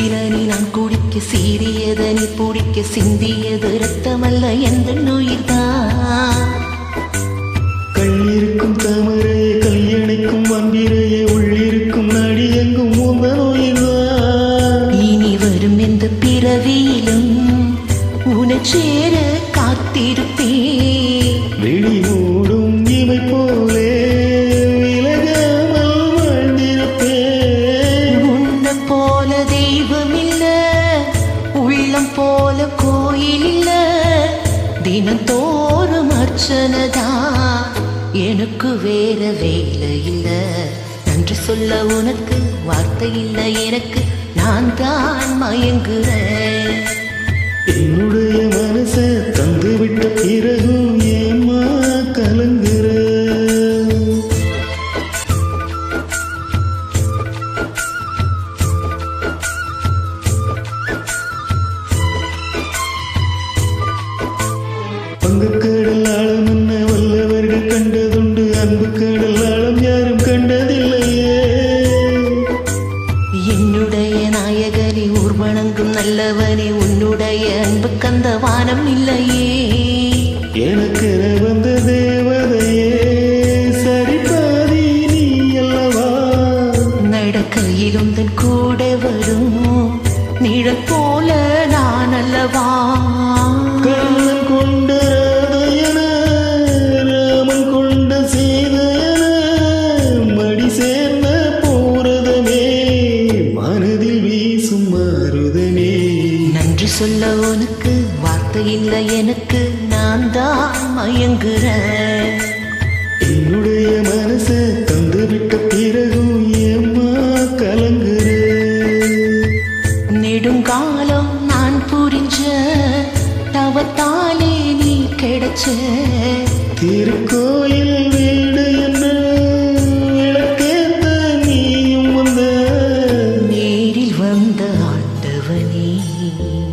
குடிக்க சீரியத நீ பிடிக்க சிந்தியது ரத்தமல்ல எந்த நோய்தான் கள்ளிருக்கும் தாமரையே கல்யாணிக்கும் வந்திரையே உள்ளிருக்கும் நாடி எங்கும் மூந்த நோய்தான் இனி வரும் எந்த பிறவியிலும் உனச்சேர காத்திருப்பேன். போல தெய்வம் இல்ல உள்ளம் போல கோயில் இல்ல தினந்தோறும் அர்ச்சனதா எனக்கு வேற வேலை இல்ல நன்றி சொல்ல உனக்கு வார்த்தை இல்லை எனக்கு நான் தான் மயங்குறேன் என்னுடைய மனச தந்துவிட்ட பிறகும் பங்கு கடல் ஆழம் என்ன வல்லவர்கள் கண்டதுண்டு? அன்பு கடல் ஆழம் யாரும் கண்டதில்லையே. என்னுடைய நாயகனே ஊர் வணங்கும் நல்லவனே உன்னுடைய அன்பு கந்த வானம் இல்லையே. எனக்கு வந்த தேவதையே சரி பாதி நீ அல்லவா? நடக்கையிலும் தன் கூட வரும்? நிழல் வீசும் மாறுதமே நன்றி சொல்ல உனக்கு வார்த்தை இல்லை எனக்கு நான் தான் மயங்குறேன். என்னுடைய மனச தந்து விட்ட பிறகும் ஏம்மா கலங்குற நெடுங்காலம் நான் புரிஞ்ச தவத்தாலே நீ கிடைச்ச. திருக்கோயில் வீடு You.